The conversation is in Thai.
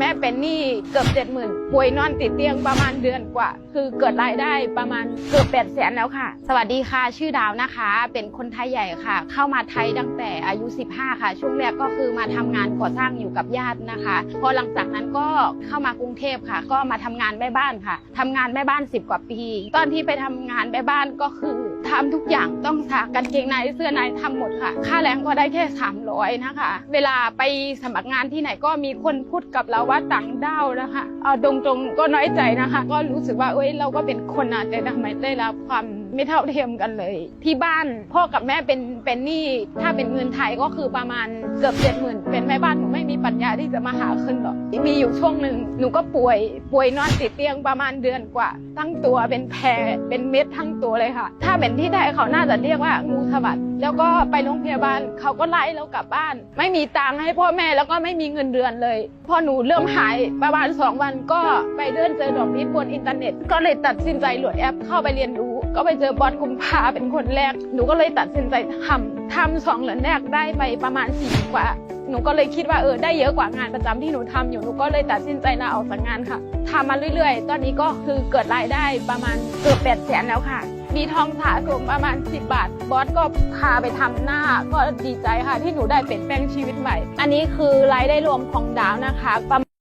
แม่เป็นหนี้เกือบเจ็ดหมื่นป่วยนอนติดเตียงประมาณเดือนกว่า คือเกิดรายได้ประมาณเกือบแปดแสนแล้วค่ะ สวัสดีค่ะชื่อดาวนะคะ เป็นคนไทยใหญ่ค่ะ เข้ามาไทยตั้งแต่อายุ 15 ค่ะ ช่วงแรกก็คือมาทำงานก่อสร้างอยู่กับญาตินะคะ พอหลังจากนั้นก็เข้ามากรุงเทพค่ะ ก็มาทำงานแม่บ้านค่ะทำงานแม่บ้าน 10 กว่าปี ตอนที่ไปทำงานแม่บ้านก็คือทำทุกอย่างต้องซักกางเกงในเสื้อในทำหมดค่ะ ค่าแรงก็ได้แค่ 300 นะคะ เวลาไปสมัครงานที่ไหนก็มีคนพูดกับเราว่าต่างด้าวนะคะเอาตรงๆก็น้อยใจนะคะ ก็รู้สึกว่าเอ้ยเราก็เป็นคนนะแต่ทำไมได้รับความไม่เท่าเทียมกันเลย ที่บ้านพ่อกับแม่เป็นเป็นหนี้ถ้าเป็นเงินไทยก็คือประมาณเกือบเจ็ดหมื่น เป็นแม่บ้านหนูไม่มีปัญญาที่จะมาหาขึ้นหรอกมีอยู่ช่วงหนึ่งหนูก็ป่วยป่วยนอนติดเตียงประมาณเดือนกว่า ทั้งตัวเป็นแผลเป็นเม็ดทั้งตัวเลยค่ะ ถ้าเป็นที่ไทยเขาน่าจะเรียกว่างูสวัสดแล้วก็ไปโรงพยาบาลเขาก็ไล่เรากลับบ้าน ไม่มีตังค์ให้พ่อแม่แล้วก็ไม่มีเงินเดือนเลย พอหนูเริ่มหายประมาณสองวันก็ไปเดินเจอดอกพิษบนอินเทอร์เน็ต ก็เลยตัดสินใจโหลดแอปเข้าไปเรียนรู้ ก็ไปเจอบอสกุมภาเป็นคนแรก หนูก็เลยตัดสินใจทำทำสองเหรียญแรกได้ไปประมาณสี่กว่า หนูก็เลยคิดว่าเออได้เยอะกว่างานประจำที่หนูทำอยู่หนูก็เลยตัดสินใจลาออกจากงานค่ะทำมาเรื่อยๆ ตอนนี้ก็คือเกิดรายได้ประมาณเกือบแปดแสนแล้วค่ะ มีทองสะสมประมาณ 10 บาท บอสก็พาไปทำหน้าก็ดีใจค่ะ ที่หนูได้เปลี่ยนแปลงชีวิตใหม่ อันนี้คือรายได้รวมของดาวนะคะประ